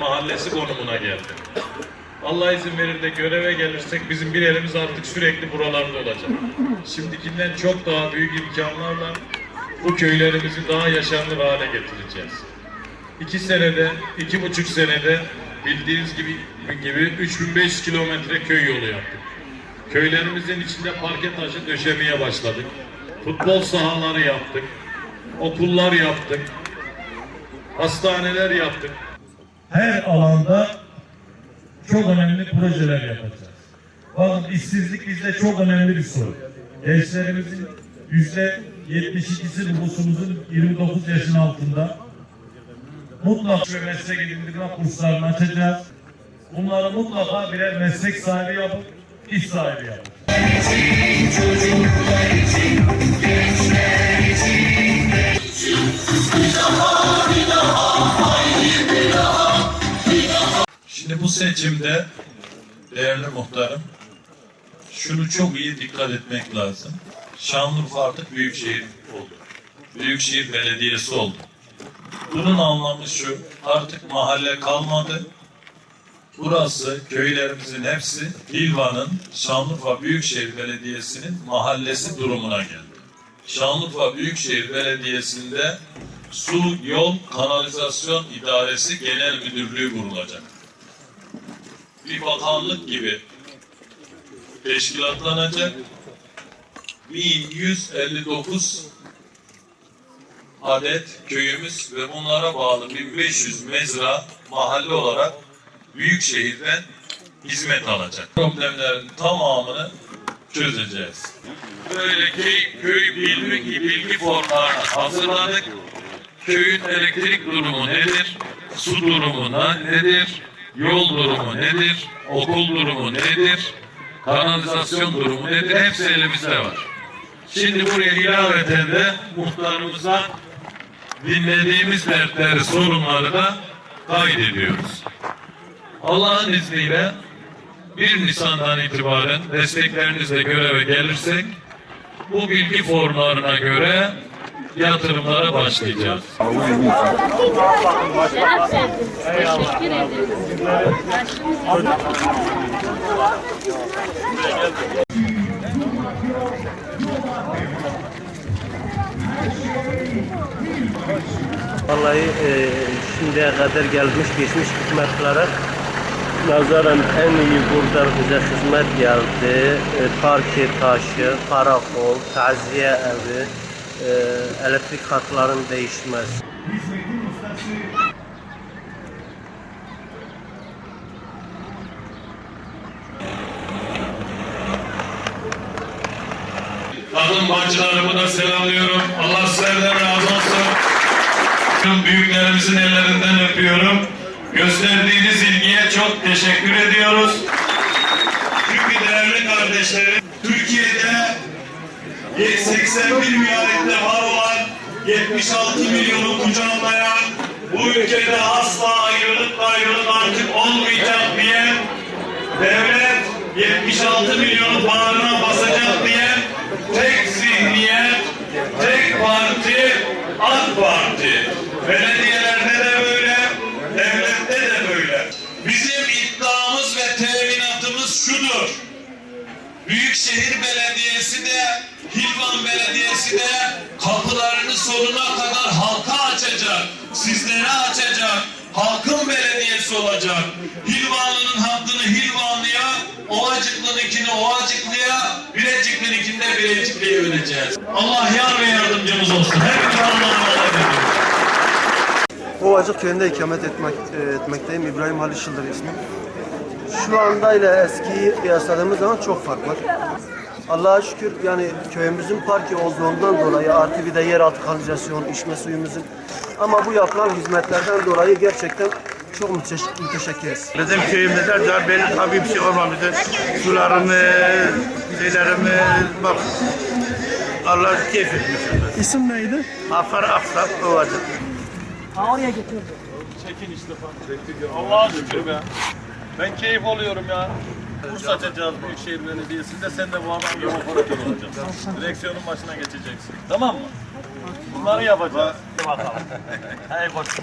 mahallesi konumuna geldi. Allah izin verir de göreve gelirsek bizim bir elimiz artık sürekli buralarda olacak. Şimdikinden çok daha büyük imkanlarla bu köylerimizi daha yaşanır hale getireceğiz. İki senede, iki buçuk senede bildiğiniz gibi, gibi 3500 kilometre köy yolu yaptık. Köylerimizin içinde parke taşı döşemeye başladık. Futbol sahaları yaptık. Okullar yaptık. Hastaneler yaptık. Her alanda çok önemli projeler yapacağız. Bakın işsizlik bizde çok önemli bir sorun. Gençlerimizin yüzde 72'si nüfusumuzun 29 yaşın altında. Mutlaka meslek edindirme kurslarını açacağız. Bunları mutlaka birer meslek sahibi yapıp iş. Şimdi bu seçimde değerli muhtarım şunu çok iyi dikkat etmek lazım. Şanlıurfa artık büyükşehir oldu. Büyükşehir Belediyesi oldu. Bunun anlamı şu, artık mahalle kalmadı. Burası köylerimizin hepsi Hilva'nın Şanlıurfa Büyükşehir Belediyesi'nin mahallesi durumuna geldi. Şanlıurfa Büyükşehir Belediyesi'nde Su, Yol, Kanalizasyon İdaresi Genel Müdürlüğü kurulacak. Bir bakanlık gibi teşkilatlanacak. 1159 adet köyümüz ve bunlara bağlı 1500 mezra mahalle olarak büyük şehirden hizmet alacak. Problemlerin tamamını çözeceğiz. Böyle köy, köy bilgi, bilgi formlarını hazırladık. Köyün elektrik durumu nedir? Su durumu nedir? Yol durumu nedir? Okul durumu nedir? Kanalizasyon durumu nedir? Hepsi elimizde var. Şimdi buraya ilaveten de muhtarımıza dinlediğimiz dertleri, sorunları da kaydediyoruz. Allah'ın izniyle 1 Nisan'dan itibaren desteklerinizle göreve gelirsek bu bilgi formlarına göre yatırımlara başlayacağız. Teşekkür Vallahi e, şimdiye kadar gelmiş geçmiş hizmetlere nazaran en iyi burada bize hizmet geldi. E, parke taşı, karakol, taziye evi, e, elektrik hatlarının değişmesi. Kadın bacılarımı da selamlıyorum. Allah sizlerden razı olsun. Büyüklerimizin ellerinden öpüyorum. Gösterdiğiniz ilgiye çok teşekkür ediyoruz. Çünkü değerli kardeşlerim, Türkiye'de 81 vilayette var olan 76 milyonu kucaklayan bu ülkede asla ayrılık ayrılık artık olmayacak diye devlet 76 milyonu bağrına basacak diye tek zihniyet, tek parti, AK Parti. Belediyelerde Büyükşehir Belediyesi de, Hilvan Belediyesi de kapılarını sonuna kadar halka açacak, sizlere açacak, halkın belediyesi olacak. Hilvanlı'nın hakkını Hilvanlı'ya, Ovacıklı'nınkini Ovacıklı'ya, Bilecikli'ninkini Bilecikli'ye ödeyeceğiz. Allah yar ve yardımcımız olsun. Hepimiz Allah'a emanet köyünde ikamet etmek, e, etmekteyim. İbrahim Halil Şıldır ismim. Şu anda ile eskiyi kıyasladığımız zaman çok fark var. Allah'a şükür yani köyümüzün parki olduğundan dolayı artı bir de yeraltı kanalizasyon, içme suyumuzun ama bu yapılan hizmetlerden dolayı gerçekten çok müteş- müteşekkiriz. Bizim köyümüzde de benim tabii bir şey olmamıştır. Sularımız, şeylerimiz, bak Allah keyif etmiştir. İsim neydi? Afar Aksak Ovacık. Çekin işte falan. Allah'a şükür be. Ben keyif alıyorum ya. Kurs açacağız Büyükşehir Belediyesi'nde. Sen de bu adam gibi operatör olacaksın. Direksiyonun başına geçeceksin. Tamam mı? Bunları yapacağız. Hadi bakalım. Hey koçum.